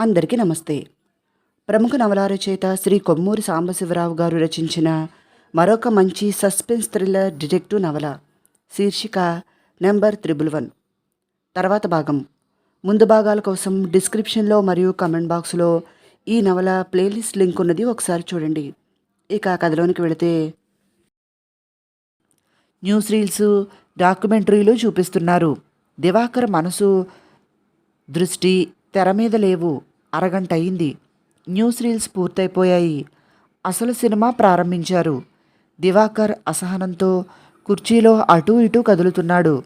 అందరికీ నమస్తే. ప్రముఖ నవల రచయిత శ్రీ కొమ్మూరి సాంబశివరావు గారు రచించిన మరొక మంచి సస్పెన్స్ థ్రిల్లర్ డిటెక్టివ్ నవల శీర్షిక నెంబర్ త్రిబుల్ వన్. తర్వాత భాగం. ముందు భాగాల కోసం డిస్క్రిప్షన్లో మరియు కమెంట్ బాక్స్లో ఈ నవల ప్లేలిస్ట్ లింక్ ఉన్నది ఒకసారి చూడండి. ఇక కథలోనికి వెళితే న్యూస్ రీల్స్ డాక్యుమెంటరీలు చూపిస్తున్నారు. దివాకర్ మనసు దృష్టి తెర మీద లేవు. అరగంట అయింది. న్యూస్ రీల్స్ పూర్తయిపోయాయి. అసలు సినిమా ప్రారంభించారు. దివాకర్ అసహనంతో కుర్చీలో అటూ ఇటూ కదులుతున్నాడు.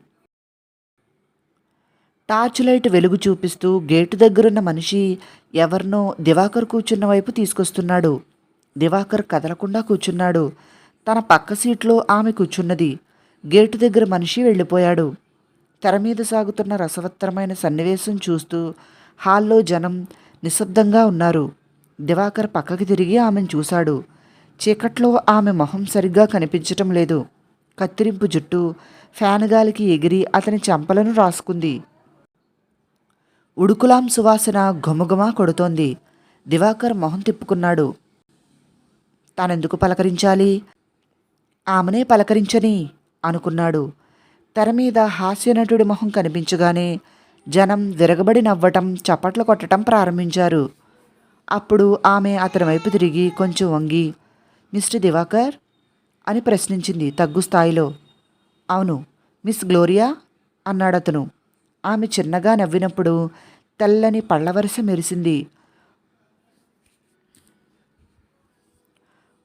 టార్చ్ లైట్ వెలుగు చూపిస్తూ గేటు దగ్గరున్న మనిషి ఎవరినో దివాకర్ కూర్చున్న వైపు తీసుకొస్తున్నాడు. దివాకర్ కదలకుండా కూర్చున్నాడు. తన పక్క సీట్లో ఆమె కూర్చున్నది. గేటు దగ్గర మనిషి వెళ్ళిపోయాడు. తెర మీద సాగుతున్న రసవత్తరమైన సన్నివేశం చూస్తూ హాల్లో జనం నిశ్శబ్దంగా ఉన్నారు. దివాకర్ పక్కకి తిరిగి ఆమెను చూశాడు. చీకట్లో ఆమె మొహం సరిగ్గా కనిపించటం లేదు. కత్తిరింపు జుట్టు ఫ్యాన్ గాలికి ఎగిరి అతని చెంపలను రాసుకుంది. ఉడుకులాం సువాసన ఘుమఘుమా కొడుతోంది. దివాకర్ మొహం తిప్పుకున్నాడు. తానెందుకు పలకరించాలి? ఆమెనే పలకరించని అనుకున్నాడు. తెర మీద హాస్యనటుడి మొహం కనిపించగానే జనం విరగబడి నవ్వటం చప్పట్లు కొట్టడం ప్రారంభించారు. అప్పుడు ఆమె అతని వైపు తిరిగి కొంచెం వంగి మిస్టర్ దివాకర్? అని ప్రశ్నించింది తగ్గు స్థాయిలో. అవును మిస్ గ్లోరియా? అన్నాడతను ఆమె చిన్నగా నవ్వినప్పుడు తెల్లని పళ్ళవరస మెరిసింది.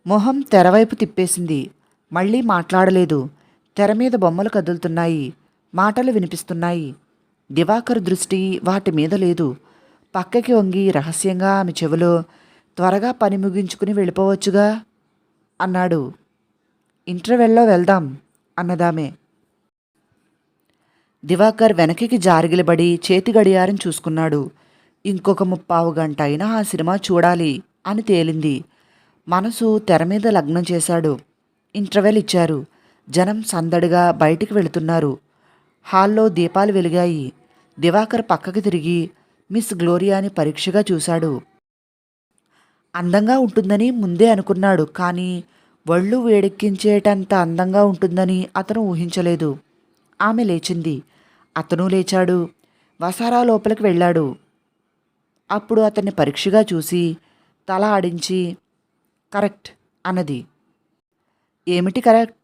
మొహం తెరవైపు తిప్పేసింది. మళ్ళీ మాట్లాడలేదు. తెర మీద బొమ్మలు కదులుతున్నాయి. మాటలు వినిపిస్తున్నాయి. దివాకర్ దృష్టి వాటి మీద లేదు. పక్కకి వంగి రహస్యంగా ఆమె చెవిలో త్వరగా పని ముగించుకుని వెళ్ళిపోవచ్చుగా? అన్నాడు. ఇంటర్వెల్లో వెళ్దాం అన్నదామే. దివాకర్ వెనక్కి జారిగిలబడి చేతి గడియారం చూసుకున్నాడు. ఇంకొక ముప్పావు గంట అయినా ఆ సినిమా చూడాలి అని తేలింది. మనసు తెర మీద లగ్నం చేశాడు. ఇంటర్వెల్ ఇచ్చారు. జనం సందడిగా బయటికి వెళుతున్నారు. హాల్లో దీపాలు వెలిగాయి. దివాకర్ పక్కకి తిరిగి మిస్ గ్లోరియాని పరీక్షగా చూశాడు. అందంగా ఉంటుందని ముందే అనుకున్నాడు కానీ ఒళ్ళు వేడెక్కించేటంత అందంగా ఉంటుందని అతను ఊహించలేదు. ఆమె లేచింది. అతను లేచాడు. వసారా లోపలికి వెళ్ళాడు. అప్పుడు అతన్ని పరీక్షగా చూసి తల ఆడించి కరెక్ట్ అన్నది. ఏమిటి కరెక్ట్?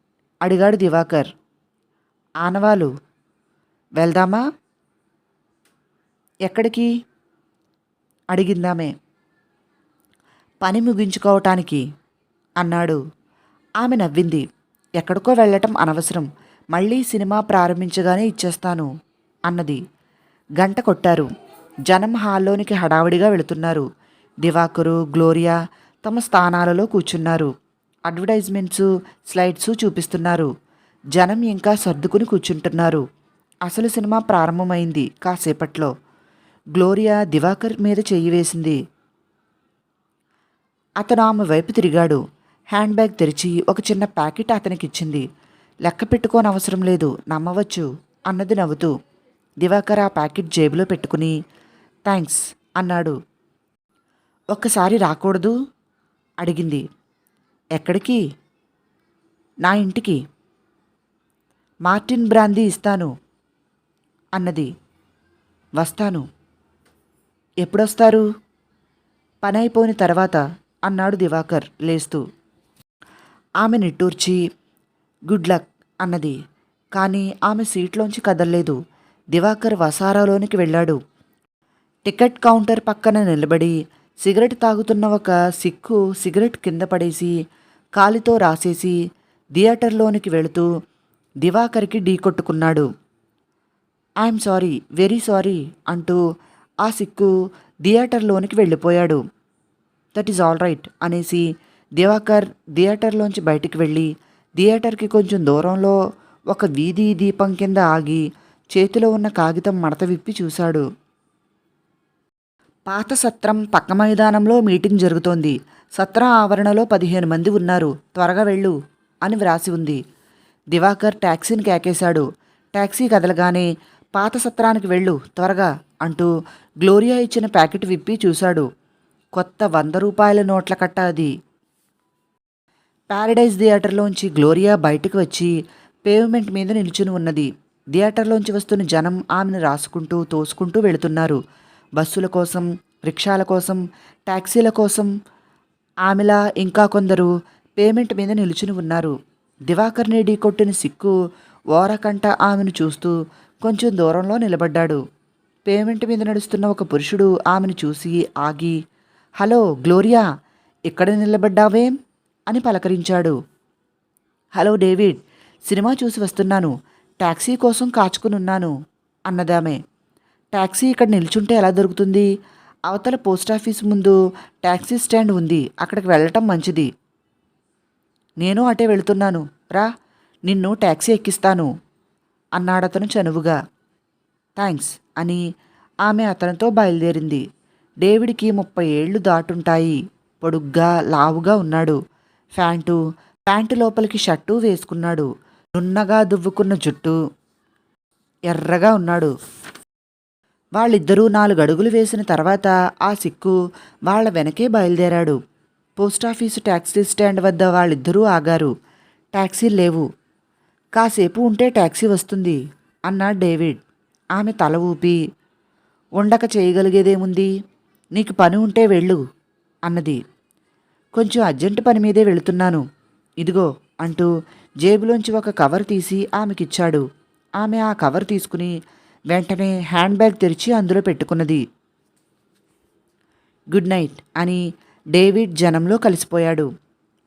అడిగాడు దివాకర్. ఆనవాలు. వెళ్దామా? ఎక్కడికి? అడిగిందామే. పని ముగించుకోవటానికి అన్నాడు. ఆమె నవ్వింది. ఎక్కడికో వెళ్ళటం అనవసరం. మళ్ళీ సినిమా ప్రారంభించగానే ఇచ్చేస్తాను అన్నది. గంట కొట్టారు. జనం హాల్లోనికి హడావిడిగా వెళుతున్నారు. దివాకరు గ్లోరియా తమ స్థానాలలో కూర్చున్నారు. అడ్వర్టైజ్మెంట్స్ స్లైడ్స్ చూపిస్తున్నారు. జనం ఇంకా సర్దుకుని కూర్చుంటున్నారు. అసలు సినిమా ప్రారంభమైంది కాసేపట్లో. గ్లోరియా దివాకర్ మీద చెయ్యి వేసింది. అతను ఆమె వైపు తిరిగాడు. హ్యాండ్ బ్యాగ్ తెరిచి ఒక చిన్న ప్యాకెట్ అతనికి ఇచ్చింది లెక్క పెట్టుకోని అవసరం లేదు నమ్మవచ్చు అన్నది నవ్వుతూ దివాకర్ ఆ ప్యాకెట్ జేబులో పెట్టుకుని థ్యాంక్స్ అన్నాడు. ఒక్కసారి రాకూడదు? అడిగింది. ఎక్కడికి? నా ఇంటికి. మార్టిన్ బ్రాందీ ఇస్తాను. అన్నది. వస్తాను. ఎప్పుడొస్తారు? పని అయిపోయిన తర్వాత అన్నాడు దివాకర్ లేస్తూ. ఆమె నిట్టూర్చి గుడ్ లక్ అన్నది. కానీ ఆమె సీట్లోంచి కదల్లేదు. దివాకర్ వసారాలోనికి వెళ్ళాడు. టికెట్ కౌంటర్ పక్కన నిలబడి సిగరెట్ తాగుతున్న ఒక సిక్కు సిగరెట్ కింద పడేసి కాలితో రాసేసి థియేటర్లోనికి వెళుతూ దివాకర్కి ఢీకొట్టుకున్నాడు ఐఎమ్ సారీ వెరీ సారీ అంటూ ఆ సిక్కు థియేటర్లోనికి వెళ్ళిపోయాడు. దట్ ఈజ్ ఆల్ రైట్ అనేసి దివాకర్ థియేటర్లోంచి బయటికి వెళ్ళి థియేటర్కి కొంచెం దూరంలో ఒక వీధి దీపం కింద ఆగి చేతిలో ఉన్న కాగితం మడత విప్పి చూశాడు. పాత సత్రం పక్క మైదానంలో మీటింగ్ జరుగుతోంది. సత్రం ఆవరణలో పదిహేను మంది ఉన్నారు. త్వరగా వెళ్ళు అని వ్రాసి ఉంది. దివాకర్ ట్యాక్సీని కేకేశాడు. ట్యాక్సీ కదలగానే పాత సత్రానికి వెళ్ళు త్వరగా అంటూ గ్లోరియా ఇచ్చిన ప్యాకెట్ విప్పి చూశాడు. కొత్త వంద రూపాయల నోట్ల కట్ట అది. ప్యారడైజ్ థియేటర్లోంచి గ్లోరియా బయటకు వచ్చి పేవ్మెంట్ మీద నిల్చుని ఉన్నది. థియేటర్లోంచి వస్తున్న జనం ఆమెను రాసుకుంటూ తోసుకుంటూ వెళుతున్నారు. బస్సుల కోసం రిక్షాల కోసం ట్యాక్సీల కోసం ఆమెలా ఇంకా కొందరు పేమెంట్ మీద నిలుచుని ఉన్నారు. దివాకర్ని ఢీకొట్టిన సిక్కు ఓరకంట ఆమెను చూస్తూ కొంచెం దూరంలో నిలబడ్డాడు. పేమెంట్ మీద నడుస్తున్న ఒక పురుషుడు ఆమెను చూసి ఆగి హలో గ్లోరియా ఇక్కడ నిలబడ్డావేం? అని పలకరించాడు. హలో డేవిడ్ సినిమా చూసి వస్తున్నాను. ట్యాక్సీ కోసం కాచుకునున్నాను అన్నదామె. ట్యాక్సీ ఇక్కడ నిల్చుంటే ఎలా దొరుకుతుంది? అవతల పోస్టాఫీస్ ముందు టాక్సీ స్టాండ్ ఉంది. అక్కడికి వెళ్ళటం మంచిది. నేను అటే వెళుతున్నాను. రా నిన్ను టాక్సీ ఎక్కిస్తాను. అన్నాడతను చనువుగా. థ్యాంక్స్ అని ఆమె అతనితో బయలుదేరింది. డేవిడ్కి ముప్పై ఏళ్ళు దాటుంటాయి. పొడుగ్గా లావుగా ఉన్నాడు. ఫ్యాంటు ప్యాంటు లోపలికి షర్టు వేసుకున్నాడు. నున్నగా దువ్వుకున్న జుట్టు. ఎర్రగా ఉన్నాడు. వాళ్ళిద్దరూ నాలుగు అడుగులు వేసిన తర్వాత ఆ సిక్కు వాళ్ళ వెనకే బయలుదేరాడు. పోస్టాఫీసు ట్యాక్సీ స్టాండ్ వద్ద వాళ్ళిద్దరూ ఆగారు. ట్యాక్సీలు లేవు. కాసేపు ఉంటే ట్యాక్సీ వస్తుంది అన్నాడు డేవిడ్. ఆమె తల ఊపి ఉండక చేయగలిగేదేముంది? నీకు పని ఉంటే వెళ్ళు అన్నది. కొంచెం అర్జెంటు పని మీదే వెళుతున్నాను ఇదిగో అంటూ జేబులోంచి ఒక కవర్ తీసి ఆమెకిచ్చాడు. ఆమె ఆ కవర్ తీసుకుని వెంటనే హ్యాండ్ బ్యాగ్ తెరిచి అందులో పెట్టుకున్నది. గుడ్ నైట్ అని డేవిడ్ జనంలో కలిసిపోయాడు.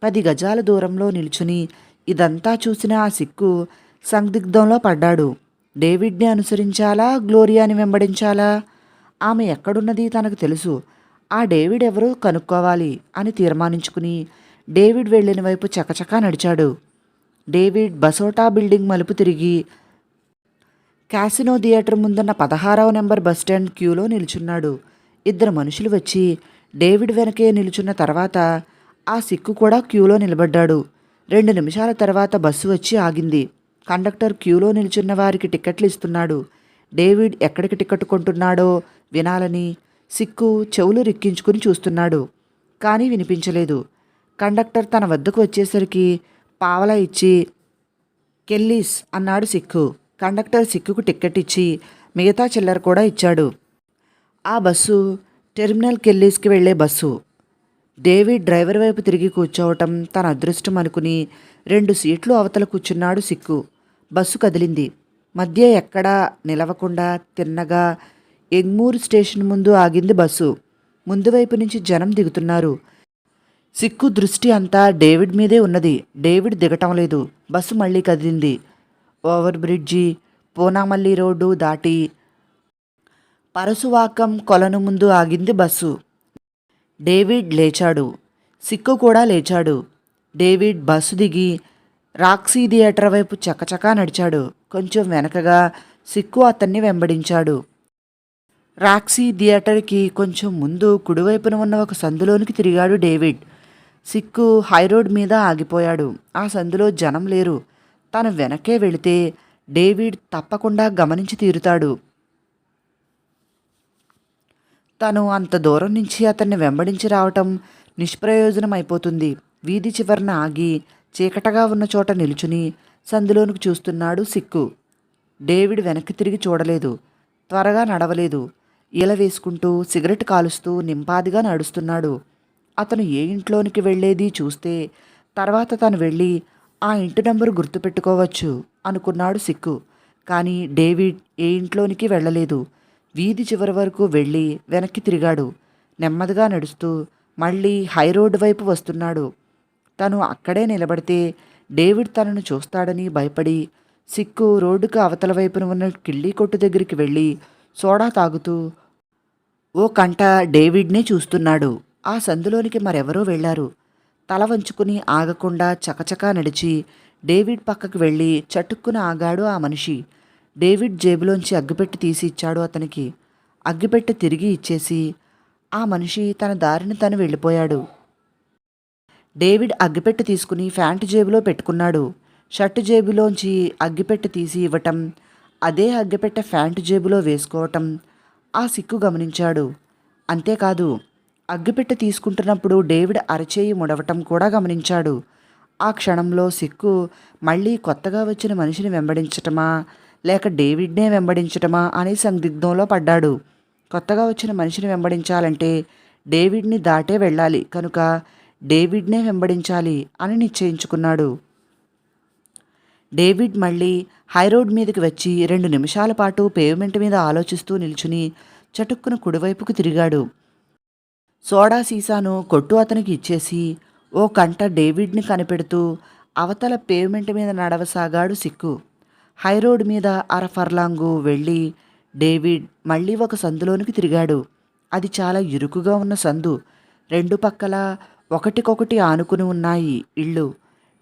పది గజాల దూరంలో నిల్చుని ఇదంతా చూసిన ఆ సిక్కు సందిగ్ధంలో పడ్డాడు. డేవిడ్ని అనుసరించాలా? గ్లోరియాని వెంబడించాలా? ఆమె ఎక్కడున్నది తనకు తెలుసు. ఆ డేవిడ్ ఎవరో కనుక్కోవాలి అని తీర్మానించుకుని డేవిడ్ వెళ్ళిన వైపు చకచకా నడిచాడు. డేవిడ్ బసోటా బిల్డింగ్ మలుపు తిరిగి క్యాసినో థియేటర్ ముందున్న పదహారవ నెంబర్ బస్టాండ్ క్యూలో నిల్చున్నాడు. ఇద్దరు మనుషులు వచ్చి డేవిడ్ వెనకే నిల్చున్న తర్వాత ఆ సిక్కు కూడా క్యూలో నిలబడ్డాడు. రెండు నిమిషాల తర్వాత బస్సు వచ్చి ఆగింది. కండక్టర్ క్యూలో నిల్చున్న వారికి టిక్కెట్లు ఇస్తున్నాడు. డేవిడ్ ఎక్కడికి టికెట్ కొంటున్నాడో వినాలని సిక్కు చెవులు రిక్కించుకుని చూస్తున్నాడు. కానీ వినిపించలేదు. కండక్టర్ తన వద్దకు వచ్చేసరికి పావలా ఇచ్చి కెల్లీస్ అన్నాడు సిక్కు. కండక్టర్ సిక్కుకు టిక్కెట్ ఇచ్చి మిగతా చిల్లర కూడా ఇచ్చాడు. ఆ బస్సు టెర్మినల్ కెల్లీస్కి వెళ్ళే బస్సు. డేవిడ్ డ్రైవర్ వైపు తిరిగి కూర్చోవటం తన అదృష్టం అనుకుని రెండు సీట్లు అవతల కూర్చున్నాడు సిక్కు. బస్సు కదిలింది. మధ్య ఎక్కడా నిలవకుండా తిన్నగా ఎగ్మూర్ స్టేషన్ ముందు ఆగింది బస్సు. ముందు వైపు నుంచి జనం దిగుతున్నారు. సిక్కు దృష్టి అంతా డేవిడ్ మీదే ఉన్నది. డేవిడ్ దిగటం లేదు. బస్సు మళ్ళీ కదిలింది. ఓవర్ బ్రిడ్జి పూనామల్లి రోడ్డు దాటి పరసువాకం కొలను ముందు ఆగింది బస్సు. డేవిడ్ లేచాడు. సిక్కు కూడా లేచాడు. డేవిడ్ బస్సు దిగి రాక్సీ థియేటర్ వైపు చకచకా నడిచాడు. కొంచెం వెనకగా సిక్కు అతన్ని వెంబడించాడు. రాక్సీ థియేటర్కి కొంచెం ముందు కుడివైపున ఉన్న ఒక సందులోనికి తిరిగాడు డేవిడ్. సిక్కు హైరోడ్ మీద ఆగిపోయాడు. ఆ సందులో జనం లేరు. తను వెనకే వెళితే డేవిడ్ తప్పకుండా గమనించి తీరుతాడు. తను అంత దూరం నుంచి అతన్ని వెంబడించి రావటం నిష్ప్రయోజనం అయిపోతుంది. వీధి చివరన ఆగి చీకటగా ఉన్న చోట నిలుచుని సందులోనికి చూస్తున్నాడు సిక్కు. డేవిడ్ వెనక్కి తిరిగి చూడలేదు. త్వరగా నడవలేదు. ఈల వేసుకుంటూ సిగరెట్ కాలుస్తూ నింపాదిగా నడుస్తున్నాడు. అతను ఏ ఇంట్లోనికి వెళ్ళేది చూస్తే తర్వాత తను వెళ్ళి ఆ ఇంటి నంబరు గుర్తుపెట్టుకోవచ్చు అనుకున్నాడు సిక్కు. కానీ డేవిడ్ ఏ ఇంట్లోనికి వెళ్ళలేదు. వీధి చివరి వరకు వెళ్ళి వెనక్కి తిరిగాడు. నెమ్మదిగా నడుస్తూ మళ్ళీ హై రోడ్డు వైపు వస్తున్నాడు. తను అక్కడే నిలబడితే డేవిడ్ తనను చూస్తాడని భయపడి సిక్కు రోడ్డుకు అవతల వైపున ఉన్న కిళ్ళీ కొట్టు దగ్గరికి వెళ్ళి సోడా తాగుతూ ఓ కంట డేవిడ్నే చూస్తున్నాడు. ఆ సందులోనికి మరెవరో వెళ్ళారు తల వంచుకుని ఆగకుండా చకచకా నడిచి డేవిడ్ పక్కకు వెళ్ళి చటుక్కున ఆగాడు ఆ మనిషి. డేవిడ్ జేబులోంచి అగ్గిపెట్టి తీసి ఇచ్చాడు అతనికి. అగ్గిపెట్టి తిరిగి ఇచ్చేసి ఆ మనిషి తన దారిని తను వెళ్ళిపోయాడు. డేవిడ్ అగ్గిపెట్టి తీసుకుని ఫ్యాంట్ జేబులో పెట్టుకున్నాడు. షర్ట్ జేబులోంచి అగ్గిపెట్టె తీసి ఇవ్వటం అదే అగ్గిపెట్టె ఫ్యాంట్ జేబులో వేసుకోవటం ఆ సిక్కు గమనించాడు. అంతేకాదు అగ్గిపెట్టె తీసుకుంటున్నప్పుడు డేవిడ్ అరచేయి ముడవటం కూడా గమనించాడు. ఆ క్షణంలో సిక్కు మళ్ళీ కొత్తగా వచ్చిన మనిషిని వెంబడించటమా లేక డేవిడ్నే వెంబడించటమా అనే సందిగ్ధంలో పడ్డాడు. కొత్తగా వచ్చిన మనిషిని వెంబడించాలంటే డేవిడ్ని దాటే వెళ్ళాలి. కనుక డేవిడ్నే వెంబడించాలి అని నిశ్చయించుకున్నాడు. డేవిడ్ మళ్ళీ హైరోడ్ మీదకి వచ్చి రెండు నిమిషాల పాటు పేవ్మెంట్ మీద ఆలోచిస్తూ నిల్చుని చటుక్కున కుడివైపుకు తిరిగాడు. సోడా సీసాను కొట్టు అతనికి ఇచ్చేసి ఓ కంట డేవిడ్ని కనిపెడుతూ అవతల పేవ్మెంట్ మీద నడవసాగాడు సిక్కు. హైరోడ్ మీద అర ఫర్లాంగు వెళ్ళి డేవిడ్ మళ్ళీ ఒక సందులోనికి తిరిగాడు. అది చాలా ఇరుకుగా ఉన్న సందు. రెండు పక్కల ఒకటికొకటి ఆనుకుని ఉన్నాయి ఇళ్ళు.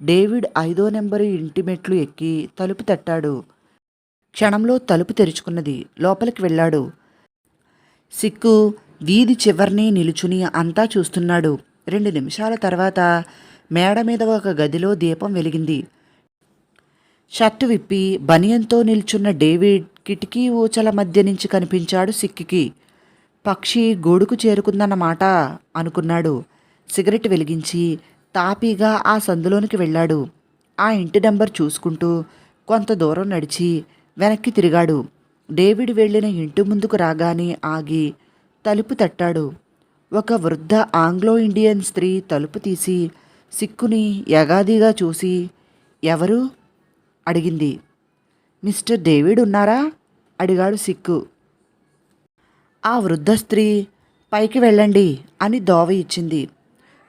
డేవిడ్ ఐదో నెంబరు ఇంటి మెట్లు ఎక్కి తలుపు తట్టాడు. క్షణంలో తలుపు తెరుచుకున్నది. లోపలికి వెళ్ళాడు. సిక్కు వీధి చివర్ని నిలుచుని అంతా చూస్తున్నాడు. రెండు నిమిషాల తర్వాత మేడ మీద ఒక గదిలో దీపం వెలిగింది. షర్టు విప్పి బనియంతో నిల్చున్న డేవిడ్ కిటికీ ఊచల మధ్య నుంచి కనిపించాడు సిక్కికి. పక్షి గూడుకు చేరుకుందన్నమాట అనుకున్నాడు. సిగరెట్ వెలిగించి తాపీగా ఆ సందులోనికి వెళ్ళాడు. ఆ ఇంటి నంబర్ చూసుకుంటూ కొంత దూరం నడిచి వెనక్కి తిరిగాడు. డేవిడ్ వెళ్ళిన ఇంటి ముందుకు రాగానే ఆగి తలుపు తట్టాడు. ఒక వృద్ధ ఆంగ్లో ఇండియన్ స్త్రీ తలుపు తీసి సిక్కుని యగాదిగా చూసి ఎవరు? అడిగింది. మిస్టర్ డేవిడ్ ఉన్నారా? అడిగాడు సిక్కు. ఆ వృద్ధ స్త్రీ పైకి వెళ్ళండి అని దోవ ఇచ్చింది.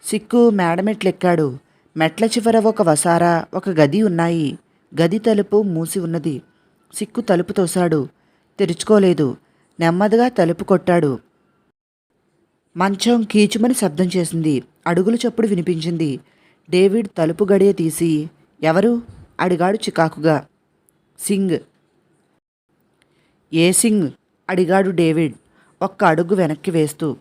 సిక్కు మేడమెట్లెక్కాడు. మెట్ల చివర ఒక వసారా ఒక గది ఉన్నాయి. గది తలుపు మూసి ఉన్నది. సిక్కు తలుపు తోశాడు. తెరుచుకోలేదు. నెమ్మదిగా తలుపు కొట్టాడు. మంచం కీచుమని శబ్దం చేసింది. అడుగుల చప్పుడు వినిపించింది. డేవిడ్ తలుపు గడియ తీసి ఎవరు? అడిగాడు చికాకుగా. సింగ్. ఏ సింగ్? అడిగాడు డేవిడ్ ఒక్క అడుగు వెనక్కి వేస్తూ.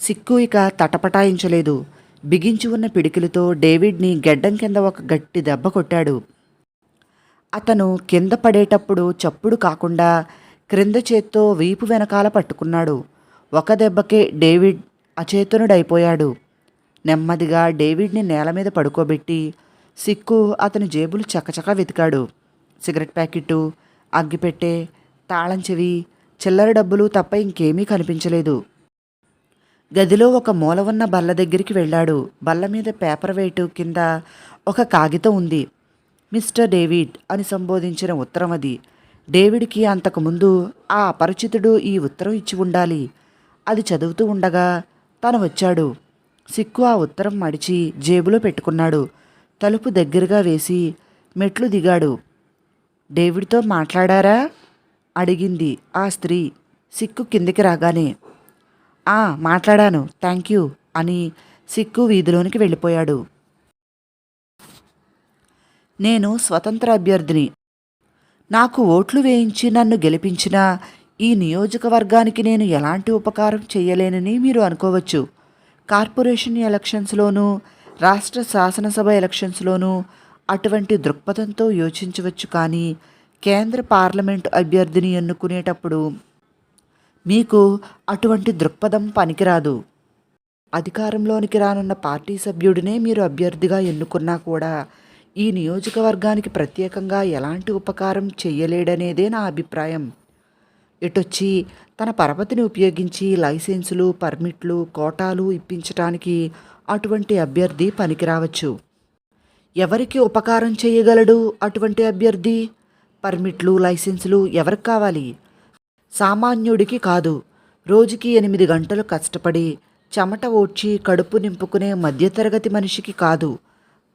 సిక్కు ఇక తటపటాయించలేదు. బిగించి ఉన్న పిడికిలతో డేవిడ్ని గెడ్డం కింద ఒక గట్టి దెబ్బ కొట్టాడు. అతను కింద పడేటప్పుడు చప్పుడు కాకుండా క్రింద చేత్తో వీపు వెనకాల పట్టుకున్నాడు. ఒక దెబ్బకే డేవిడ్ అచేతనుడైపోయాడు. నెమ్మదిగా డేవిడ్ని నేల మీద పడుకోబెట్టి సిక్కు అతని జేబులు చకచకా వెతికాడు. సిగరెట్ ప్యాకెట్టు అగ్గిపెట్టె తాళం చెవి చిల్లర డబ్బులు తప్ప ఇంకేమీ కనిపించలేదు. గదిలో ఒక మూల ఉన్న బల్ల దగ్గరికి వెళ్ళాడు. బల్ల మీద పేపర్ వెయిట్ కింద ఒక కాగితం ఉంది. మిస్టర్ డేవిడ్ అని సంబోధించిన ఉత్తరం అది. డేవిడ్కి అంతకుముందు ఆ అపరిచితుడు ఈ ఉత్తరం ఇచ్చి ఉండాలి. అది చదువుతూ ఉండగా తను వచ్చాడు. సిక్కు ఆ ఉత్తరం మడిచి జేబులో పెట్టుకున్నాడు. తలుపు దగ్గరగా వేసి మెట్లు దిగాడు. డేవిడ్తో మాట్లాడారా? అడిగింది ఆ స్త్రీ సిక్కు కిందికి రాగానే. ఆ మాట్లాడాను థ్యాంక్ యూ అని సిక్కు వీధిలోనికి వెళ్ళిపోయాడు. నేను స్వతంత్ర అభ్యర్థిని. నాకు ఓట్లు వేయించి నన్ను గెలిపించిన ఈ నియోజకవర్గానికి నేను ఎలాంటి ఉపకారం చేయలేనని మీరు అనుకోవచ్చు. కార్పొరేషన్ ఎలక్షన్స్లోనూ రాష్ట్ర శాసనసభ ఎలక్షన్స్లోనూ అటువంటి దృక్పథంతో యోచించవచ్చు కానీ కేంద్ర పార్లమెంటు అభ్యర్థిని ఎన్నుకునేటప్పుడు మీకు అటువంటి దృక్పథం పనికిరాదు. అధికారంలోనికి రానున్న పార్టీ సభ్యుడినే మీరు అభ్యర్థిగా ఎన్నుకున్నా కూడా ఈ నియోజకవర్గానికి ప్రత్యేకంగా ఎలాంటి ఉపకారం చెయ్యలేడనేదే నా అభిప్రాయం. ఇటొచ్చి తన పరపతిని ఉపయోగించి లైసెన్సులు పర్మిట్లు కోటాలు ఇప్పించటానికి అటువంటి అభ్యర్థి పనికిరావచ్చు. ఎవరికి ఉపకారం చేయగలడు అటువంటి అభ్యర్థి? పర్మిట్లు లైసెన్సులు ఎవరికి కావాలి? సామాన్యుడికి కాదు. రోజుకి ఎనిమిది గంటలు కష్టపడి చెమట ఓడ్చి కడుపు నింపుకునే మధ్యతరగతి మనిషికి కాదు.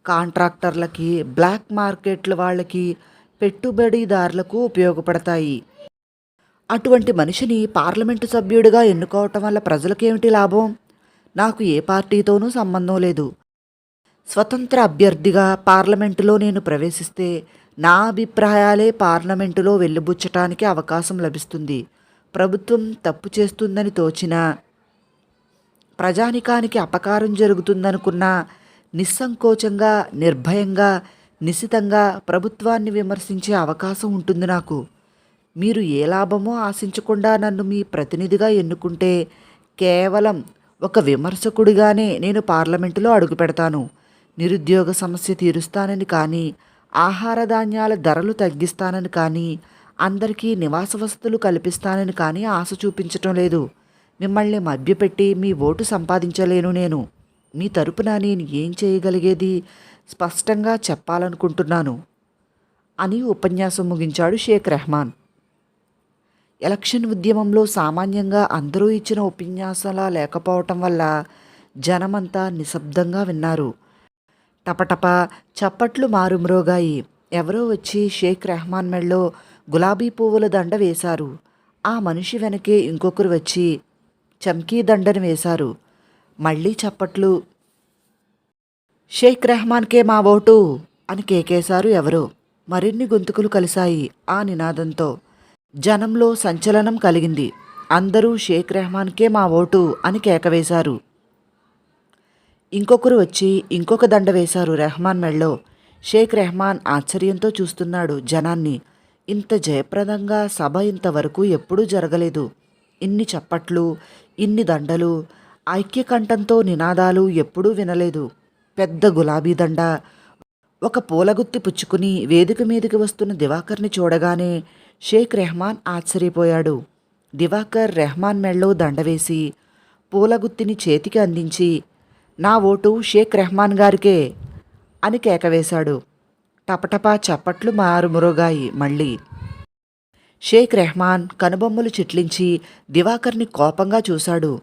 కాంట్రాక్టర్లకి బ్లాక్ మార్కెట్ల వాళ్ళకి పెట్టుబడిదారులకు ఉపయోగపడతాయి. అటువంటి మనిషిని పార్లమెంటు సభ్యుడిగా ఎన్నుకోవటం వల్ల ప్రజలకేమిటి లాభం? నాకు ఏ పార్టీతోనూ సంబంధం లేదు. స్వతంత్ర అభ్యర్థిగా పార్లమెంటులో నేను ప్రవేశిస్తే నా అభిప్రాయాలే పార్లమెంటులో వెళ్ళబుచ్చటానికి అవకాశం లభిస్తుంది. ప్రభుత్వం తప్పు చేస్తుందని తోచినా ప్రజానికానికి అపకారం జరుగుతుందనుకున్నా నిస్సంకోచంగా నిర్భయంగా నిశితంగా ప్రభుత్వాన్ని విమర్శించే అవకాశం ఉంటుంది నాకు. మీరు ఏ లాభమో ఆశించకుండా నన్ను మీ ప్రతినిధిగా ఎన్నుకుంటే కేవలం ఒక విమర్శకుడిగానే నేను పార్లమెంటులో అడుగుపెడతాను నిరుద్యోగ సమస్య తీరుస్తానని కానీ ఆహార ధాన్యాల ధరలు తగ్గిస్తానని కానీ అందరికీ నివాస వసతులు కల్పిస్తానని కానీ ఆశ చూపించటం లేదు. మిమ్మల్ని మభ్యపెట్టి మీ ఓటు సంపాదించలేను నేను. మీ తరపున నేను ఏం చేయగలిగేది? స్పష్టంగా చెప్పాలనుకుంటున్నాను. అని ఉపన్యాసం ముగించాడు షేక్ రెహమాన్. ఎలక్షన్ ఉద్యమంలో సామాన్యంగా అందరూ ఇచ్చిన ఉపన్యాసాల లేకపోవటం వల్ల జనమంతా నిశ్శబ్దంగా విన్నారు. టపటప చప్పట్లు మారుమ్రోగాయి. ఎవరో వచ్చి షేక్ రెహమాన్ మెళ్ళో గులాబీ పువ్వుల దండ వేశారు. ఆ మనిషి వెనకే ఇంకొకరు వచ్చి చమ్కీ దండను వేశారు. మళ్ళీ చప్పట్లు షేక్ రెహమాన్కే మా ఓటు అని కేకేశారు ఎవరో. మరిన్ని గొంతుకులు కలిశాయి ఆ నినాదంతో. జనంలో సంచలనం కలిగింది. అందరూ షేక్ రెహమాన్కే మా ఓటు అని కేకవేశారు. ఇంకొకరు వచ్చి ఇంకొక దండ వేశారు రెహమాన్ మెళ్ళో. షేక్ రెహమాన్ ఆశ్చర్యంతో చూస్తున్నాడు జనాన్ని. ఇంత జయప్రదంగా సభ ఇంతవరకు ఎప్పుడూ జరగలేదు. ఇన్ని చప్పట్లు ఇన్ని దండలు ఐక్యకంఠంతో నినాదాలు ఎప్పుడూ వినలేదు. పెద్ద గులాబీ దండ ఒక పూలగుత్తి పుచ్చుకుని వేదిక మీదకి వస్తున్న దివాకర్ని చూడగానే షేక్ రెహమాన్ ఆశ్చర్యపోయాడు. దివాకర్ రెహమాన్ మెళ్ళో దండవేసి పూలగుత్తిని చేతికి అందించి నా ఓటు షేక్ రెహమాన్ గారికే అని కేకవేశాడు. టపటపా చప్పట్లు మారుమురుగాయి మళ్ళీ. షేక్ రెహమాన్ కనుబొమ్మలు చిట్లించి దివాకర్ని కోపంగా చూశాడు.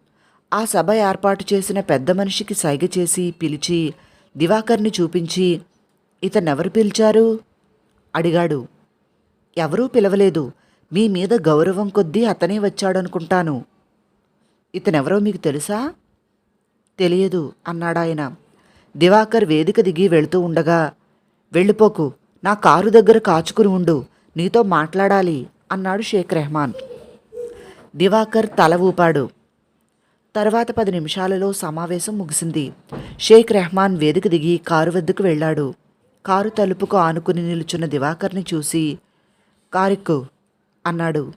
ఆ సభ ఏర్పాటు చేసిన పెద్ద మనిషికి సైగ చేసి పిలిచి దివాకర్ని చూపించి ఇతనెవరు పిలిచారు? అడిగాడు. ఎవరూ పిలవలేదు. మీ మీద గౌరవం కొద్దీ అతనే వచ్చాడనుకుంటాను. ఇతనెవరో మీకు తెలుసా? తెలియదు అన్నాడాయన దివాకర్ వేదిక దిగి వెళుతూ ఉండగా వెళ్ళిపోకు నా కారు దగ్గర కాచుకుని ఉండు నీతో మాట్లాడాలి అన్నాడు షేక్ రెహమాన్. దివాకర్ తల ఊపాడు. తర్వాత పది నిమిషాలలో సమావేశం ముగిసింది. షేక్ రెహమాన్ వేదిక దిగి కారు వద్దకు వెళ్ళాడు. కారు తలుపుకు ఆనుకుని నిలుచున్న దివాకర్ని చూసి కారెక్కు అన్నాడు.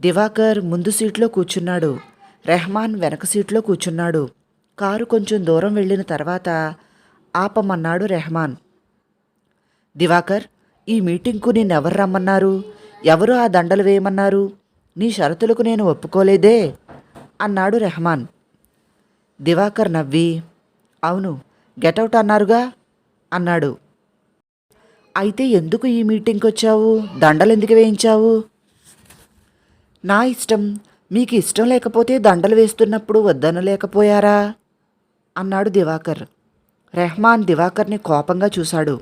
దివాకర్ ముందు సీట్లో కూర్చున్నాడు. రెహమాన్ వెనక సీట్లో కూర్చున్నాడు. కారు కొంచెం దూరం వెళ్ళిన తర్వాత ఆపమన్నాడు రెహమాన్. దివాకర్ ఈ మీటింగ్కు నిన్నెవరు రమ్మన్నారు? ఎవరు ఆ దండలు వేయమన్నారు? నీ షరతులకు నేను ఒప్పుకోలేదే అన్నాడు రెహమాన్. దివాకర్ నవ్వి అవును గెటౌట్ అన్నారుగా అన్నాడు. అయితే ఎందుకు ఈ మీటింగ్కి వచ్చావు దండలు ఎందుకు వేయించావు? నా ఇష్టం. మీకు ఇష్టం లేకపోతే దండలు వేస్తున్నప్పుడు వద్దనలేకపోయారా అన్నాడు దివాకర్. రెహమాన్ దివాకర్ని కోపంగా చూశాడు.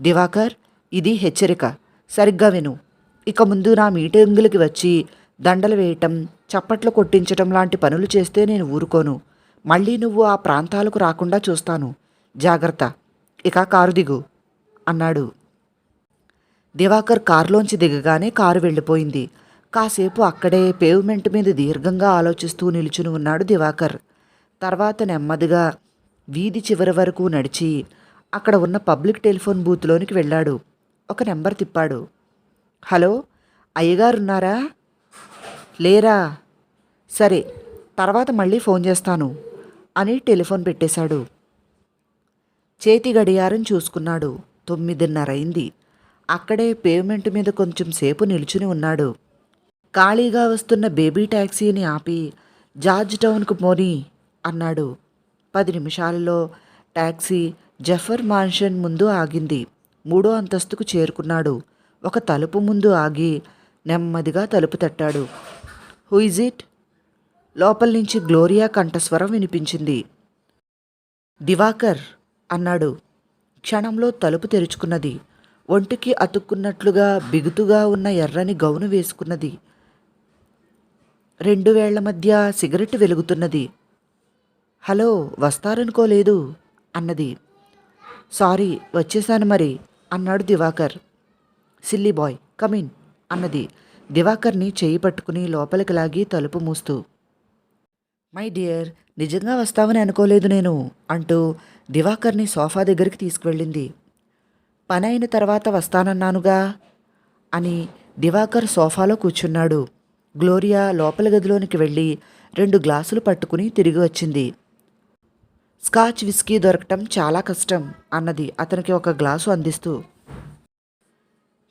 దివాకర్ ఇది హెచ్చరిక. సరిగ్గా విను. ఇక ముందు నా మీటింగులకి వచ్చి దండలు వేయటం చప్పట్లు కొట్టించటం లాంటి పనులు చేస్తే నేను ఊరుకోను. మళ్ళీ నువ్వు ఆ ప్రాంతాలకు రాకుండా చూస్తాను. జాగ్రత్త. ఇక కారు దిగు. అన్నాడు. దివాకర్ కారులోంచి దిగగానే కారు వెళ్ళిపోయింది. కాసేపు అక్కడే పేవ్మెంట్ మీద దీర్ఘంగా ఆలోచిస్తూ నిలుచుని ఉన్నాడు దివాకర్. తర్వాత నెమ్మదిగా వీధి చివరి వరకు నడిచి అక్కడ ఉన్న పబ్లిక్ టెలిఫోన్ బూత్లోనికి వెళ్ళాడు. ఒక నెంబర్ తిప్పాడు. హలో అయ్యగారున్నారా? లేరా. సరే తర్వాత మళ్ళీ ఫోన్ చేస్తాను. అని టెలిఫోన్ పెట్టేశాడు. చేతి గడియారం చూసుకున్నాడు. తొమ్మిదిన్నర అయింది అక్కడే పేమెంట్ మీద కొంచెం సేపు నిల్చుని ఉన్నాడు. ఖాళీగా వస్తున్న బేబీ ట్యాక్సీని ఆపి జార్జ్ టౌన్కు పోని అన్నాడు. పది నిమిషాలలో ట్యాక్సీ జఫర్ మాన్షన్ ముందు ఆగింది. మూడో అంతస్తుకు చేరుకున్నాడు. ఒక తలుపు ముందు ఆగి నెమ్మదిగా తలుపు తట్టాడు. Who it? లోపల నుంచి గ్లోరియా కంఠస్వరం వినిపించింది. దివాకర్ అన్నాడు. క్షణంలో తలుపు తెరుచుకున్నది. ఒంటికి అతుక్కున్నట్లుగా బిగుతుగా ఉన్న ఎర్రని గౌను వేసుకున్నది. రెండు వేళ్ళ మధ్య సిగరెట్ వెలుగుతున్నది. హలో వస్తారనుకోలేదు అన్నది. సారీ వచ్చేసాను మరి అన్నాడు దివాకర్. సిల్లీ బాయ్ కమిన్ అన్నది. దివాకర్ని చేయి పట్టుకుని లోపలికి లాగి తలుపు మూస్తూ. మై డియర్ నిజంగా వస్తావని అనుకోలేదు నేను అంటూ దివాకర్ని సోఫా దగ్గరికి తీసుకువెళ్ళింది. పని అయిన తర్వాత వస్తానన్నానుగా అని దివాకర్ సోఫాలో కూర్చున్నాడు. గ్లోరియా లోపల గదిలోనికి వెళ్ళి రెండు గ్లాసులు పట్టుకుని తిరిగి వచ్చింది. స్కాచ్ విస్కీ దొరకటం చాలా కష్టం అన్నది అతనికి ఒక గ్లాసు అందిస్తూ.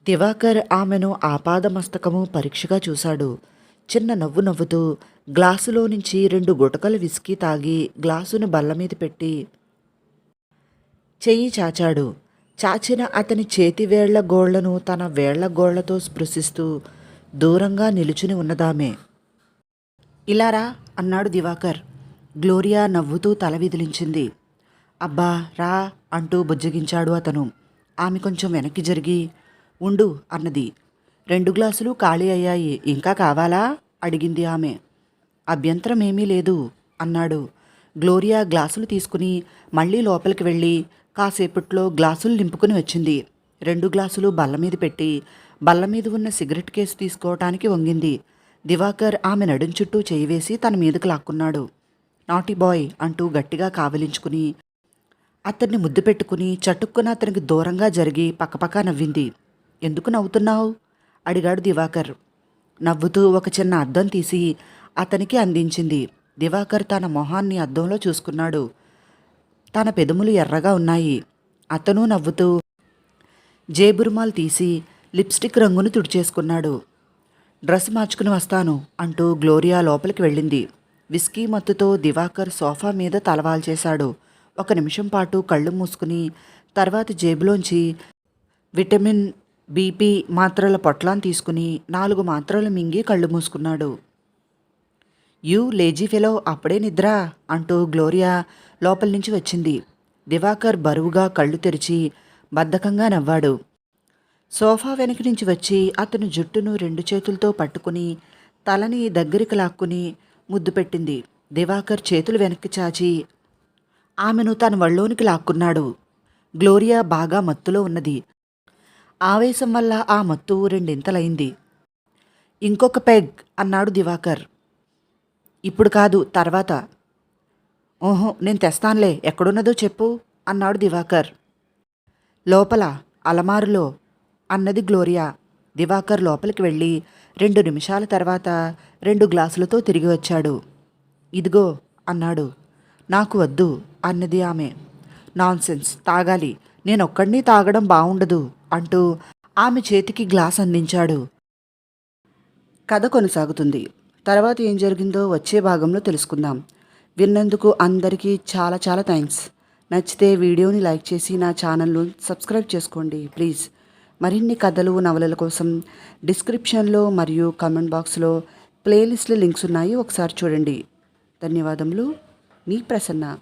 దివాకర్ ఆమెను ఆపాదమస్తకము పరీక్షగా చూశాడు. చిన్న నవ్వు నవ్వుతూ గ్లాసులో నుంచి రెండు గుటకలు విస్కీ తాగి గ్లాసును బల్ల మీద పెట్టి చెయ్యి చాచాడు. చాచిన అతని చేతి వేళ్ళ గోళ్ళను తన వేళ్ళ గోళ్ళతో స్పృశిస్తూ దూరంగా నిలుచుని ఉన్నదామే. ఇలారా అన్నాడు దివాకర్. గ్లోరియా నవ్వుతూ తల విదిలించింది. అబ్బా రా అంటూ బుజ్జగించాడు అతను. ఆమె కొంచెం వెనక్కి జరిగి ఉండు అన్నది. రెండు గ్లాసులు ఖాళీ అయ్యాయి. ఇంకా కావాలా? అడిగింది ఆమె. అభ్యంతరం ఏమీ లేదు అన్నాడు. గ్లోరియా గ్లాసులు తీసుకుని మళ్ళీ లోపలికి వెళ్ళి కాసేపట్లో గ్లాసులు నింపుకుని వచ్చింది. రెండు గ్లాసులు బల్ల మీద పెట్టి బల్ల మీద ఉన్న సిగరెట్ కేసు తీసుకోవటానికి వంగింది. దివాకర్ ఆమె నడుం చుట్టూ చేయి వేసి తన మీదకు లాక్కున్నాడు. నాటి బాయ్ అంటూ గట్టిగా కావలించుకుని అతన్ని ముద్దు పెట్టుకుని చటుక్కున అతనికి దూరంగా జరిగి పక్కపక్క నవ్వింది. ఎందుకు నవ్వుతున్నావు? అడిగాడు దివాకర్. నవ్వుతూ ఒక చిన్న అద్దం తీసి అతనికి అందించింది. దివాకర్ తన మొహాన్ని అద్దంలో చూసుకున్నాడు. తన పెదములు ఎర్రగా ఉన్నాయి. అతను నవ్వుతూ జేబురుమాల్ తీసి లిప్స్టిక్ రంగును తుడిచేసుకున్నాడు. డ్రెస్ మార్చుకుని వస్తాను అంటూ గ్లోరియా లోపలికి వెళ్ళింది. విస్కీ మత్తుతో దివాకర్ సోఫా మీద తలవాల్చేశాడు. ఒక నిమిషం పాటు కళ్ళు మూసుకుని తర్వాత జేబులోంచి విటమిన్ బీపీ మాత్రల పొట్లాన్ని తీసుకుని నాలుగు మాత్రలు మింగి కళ్ళు మూసుకున్నాడు. యూ లేజీ ఫెలో అప్పుడే నిద్ర అంటూ గ్లోరియా లోపల నుంచి వచ్చింది. దివాకర్ బరువుగా కళ్ళు తెరిచి బద్ధకంగా నవ్వాడు. సోఫా వెనక నుంచి వచ్చి అతను జుట్టును రెండు చేతులతో పట్టుకుని తలని దగ్గరికి లాక్కుని ముద్దు పెట్టింది. దివాకర్ చేతులు వెనక్కి చాచి ఆమెను తన వళ్ళోనికి లాక్కున్నాడు. గ్లోరియా బాగా మత్తులో ఉన్నది. ఆవేశం వల్ల ఆ మత్తు రెండింతలైంది. ఇంకొక పెగ్ అన్నాడు దివాకర్. ఇప్పుడు కాదు తర్వాత. ఓహో నేను తెస్తానులే ఎక్కడున్నదో చెప్పు అన్నాడు దివాకర్. లోపల అలమారులో అన్నది గ్లోరియా. దివాకర్ లోపలికి వెళ్ళి రెండు నిమిషాల తర్వాత రెండు గ్లాసులతో తిరిగి వచ్చాడు. ఇదిగో అన్నాడు. నాకు వద్దు అన్నది ఆమె. నాన్సెన్స్ తాగాలి నేనొక్కడిని తాగడం బావుండదు అంటూ ఆమె చేతికి గ్లాస్ అందించాడు. కథ కొనసాగుతుంది. తర్వాత ఏం జరిగిందో వచ్చే భాగంలో తెలుసుకుందాం. విన్నందుకు అందరికీ చాలా చాలా థ్యాంక్స్. నచ్చితే వీడియోని లైక్ చేసి నా ఛానల్ను సబ్స్క్రైబ్ చేసుకోండి ప్లీజ్. మరిన్ని కథలు నవలల కోసం డిస్క్రిప్షన్లో మరియు కామెంట్ బాక్స్లో ప్లేలిస్ట్లో లింక్స్ ఉన్నాయి. ఒకసారి చూడండి. ధన్యవాదములు. మీ ప్రసన్న.